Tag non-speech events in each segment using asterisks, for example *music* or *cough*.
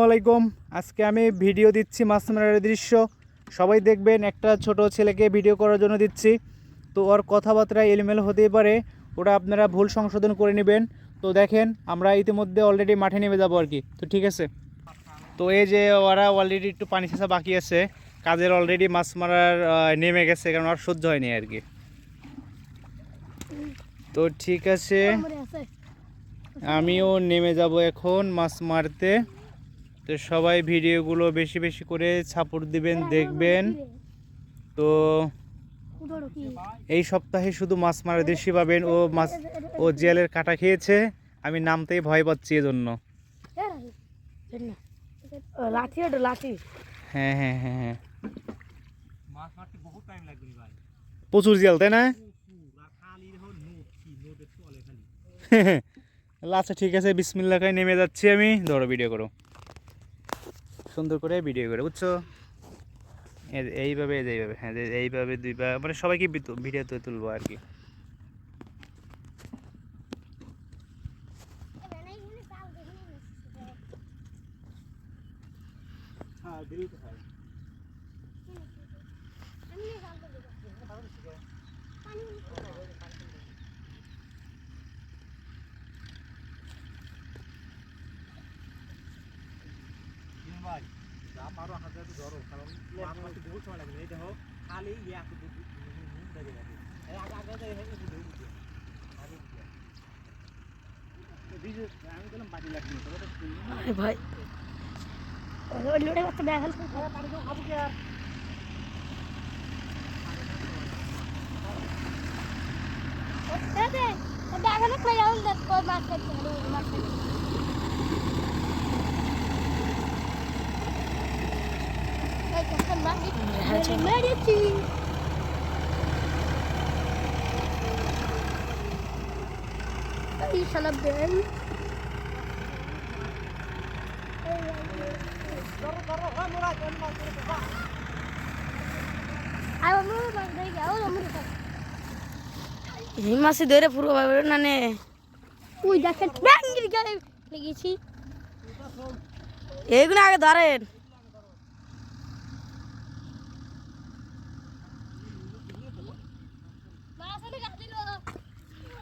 আসসালামাইকুম আজকে আমি ভিডিও দিচ্ছি মাছ মারার দৃশ্য। সবাই দেখবেন একটা ছোট ছেলেকে ভিডিও করার জন্য দিচ্ছি। তো ওর কথাবার্তা এলিমেল হতেই পারে ওটা আপনারা ভুল সংশোধন করে নেবেন। তো দেখেন আমরা ইতিমধ্যে অলরেডি মাঠে নেমে যাব আর কি। তো ঠিক আছে? তো এই যে ওরা অলরেডি একটু পানি ছেঁচা বাকি আছে কাজের অলরেডি মাছ মারার নেমে গেছে কারণ আর সহ্য হয়নি আর কি। তো ঠিক আছে। আমিও নেমে যাব এখন মাছ মারতে। তো সবাই ভিডিওগুলো বেশি বেশি করে সাপোর্ট দিবেন দেখবেন। তো এই সপ্তাহে শুধু মাছ মারা দেশি পাবেন ও মাছ ও জেলের কাটা খেয়েছে। আমি নামতেই ভয় পাচ্ছি এজন্য। লাঠি ওটা লাঠি। হ্যাঁ হ্যাঁ হ্যাঁ হ্যাঁ। মাছ মারতে বহুত টাইম লাগবে নি ভাই। প্রচুর জেল তাই না? *laughs* আচ্ছা ঠিক আছে বিসমিল্লা খাই নেমে যাচ্ছি আমি। ধরো ভিডিও করো। সুন্দর করে ভিডিও করে বুঝছ? এইভাবে এইভাবে হ্যাঁ যে এইভাবে দুইবার মানে সবাইকে ভিডিওতে তুলবো আর কি। হ্যাঁ ভাই যা পারো হাতে হাতে ধরো কারণ মাছ মারতে বহুত সময় লাগবে এই দেখো খালি ইয়ে এত দূর দেখে যাবে এই আগে আগে যাই এই বুঝে বুঝে আগে বুঝে আমি বললাম বাড়ি লাগবে না, তবে তো শুনলি না। আরে ভাই লোড়ে বাচ্চা ব্যাগ হেল্প খাবো কি আর ব্যাগ হেল্প করে যাও দেখ কই মেরেছি এই শালা ধরে পুরো ভাবে না নে। ওই দেখেন গায়ে লেগেছি। এইগুলো আগে ধরেন।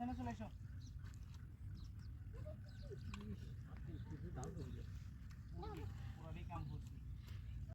সাবধানে চলে এসো। পুরাই কাম করছি।